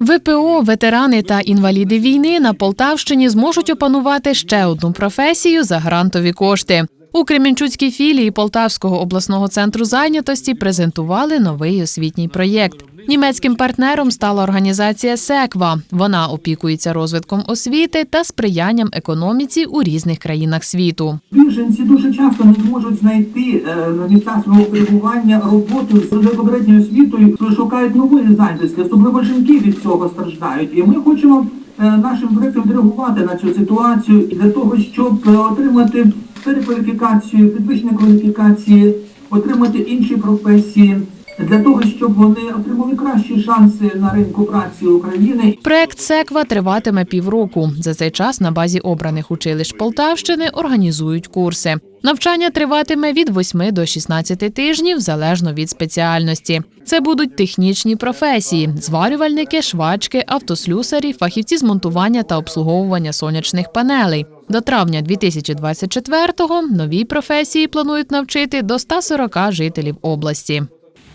ВПО, ветерани та інваліди війни на Полтавщині зможуть опанувати ще одну професію за грантові кошти. У Кременчуцькій філії Полтавського обласного центру зайнятості презентували новий освітній проєкт. Німецьким партнером стала організація Секва. Вона опікується розвитком освіти та сприянням економіці у різних країнах світу. Біженці дуже часто не зможуть знайти е, на місцях свого перебування роботу з попередньою освітою, шукають нової зайнятості, особливо жінки від цього страждають. І ми хочемо е, нашим проектом реагувати на цю ситуацію для того, щоб е, отримати перекваліфікацію, підвищення кваліфікації, отримати інші професії. Для того щоб вони отримали кращі шанси на ринку праці України Проект Секва триватиме півроку. За цей час на базі обраних училищ Полтавщини організують курси. Навчання триватиме від 8 до 16 тижнів залежно від спеціальності. Це будуть технічні професії: зварювальники, швачки, автослюсарі, фахівці з монтування та обслуговування сонячних панелей. До травня 2024-го новій професії планують навчити до 140 жителів області.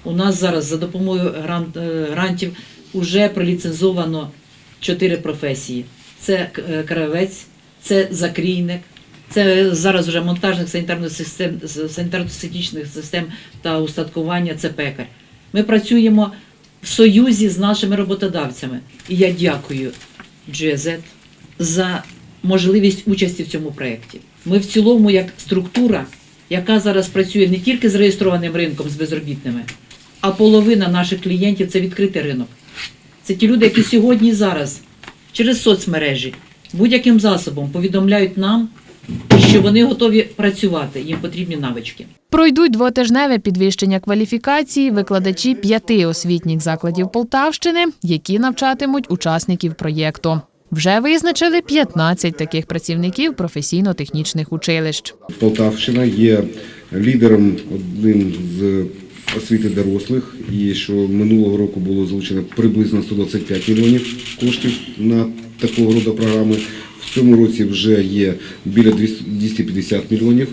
У нас зараз за допомогою е, грантів вже проліцензовано чотири професії: це е, кравець, це закрійник, це зараз вже монтажник санітарно систем, санітарно-технічних систем та устаткування, це пекар. Ми працюємо в союзі з нашими роботодавцями. І я дякую GZ за можливість участі в цьому проєкті. Ми в цілому, як структура, яка зараз працює не тільки з реєстрованим ринком з безробітними, а половина наших клієнтів це відкритий ринок. Це ті люди, які сьогодні і зараз через соцмережі будь-яким засобом повідомляють нам, що вони готові працювати, їм потрібні навички. Пройдуть двотижневе підвищення кваліфікації викладачі п'яти освітніх закладів Полтавщини, які навчатимуть учасників проєкту. Вже визначили 15 таких працівників професійно-технічних училищ. Полтавщина є лідером одним з освіти дорослих, і що минулого року було залучено приблизно 125 мільйонів коштів на такого роду програми. В цьому році вже є біля 200 250 мільйонів,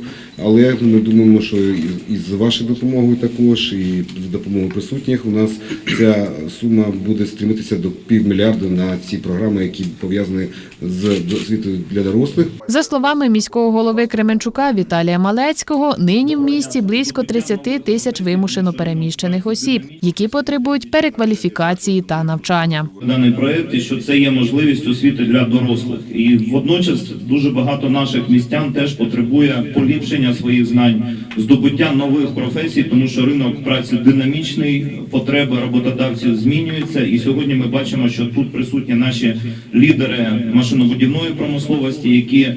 але ми думаємо, що і- і з вашою допомогою також, і з допомогою присутніх у нас ця сума буде стремитися до півмільярда на ці програми, які пов'язані з освітою для дорослих. За словами міського голови Кременчука Віталія Малецького, нині в місті близько 30 тисяч вимушено переміщених осіб, які потребують перекваліфікації та навчання. даний проект, що це є можливість освіти для дорослих. І водночас дуже багато наших містян теж потребує поліпшення своїх знань, здобуття нових професій, тому що ринок праці динамічний, потреби роботодавців змінюються. І сьогодні ми бачимо, що тут присутні наші лідери машинобудівної промисловості, які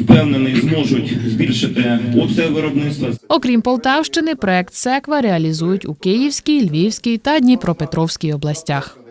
впевнений зможуть збільшити обсяг виробництва. Окрім Полтавщини, проект Секва реалізують у Київській, Львівській та Дніпропетровській областях.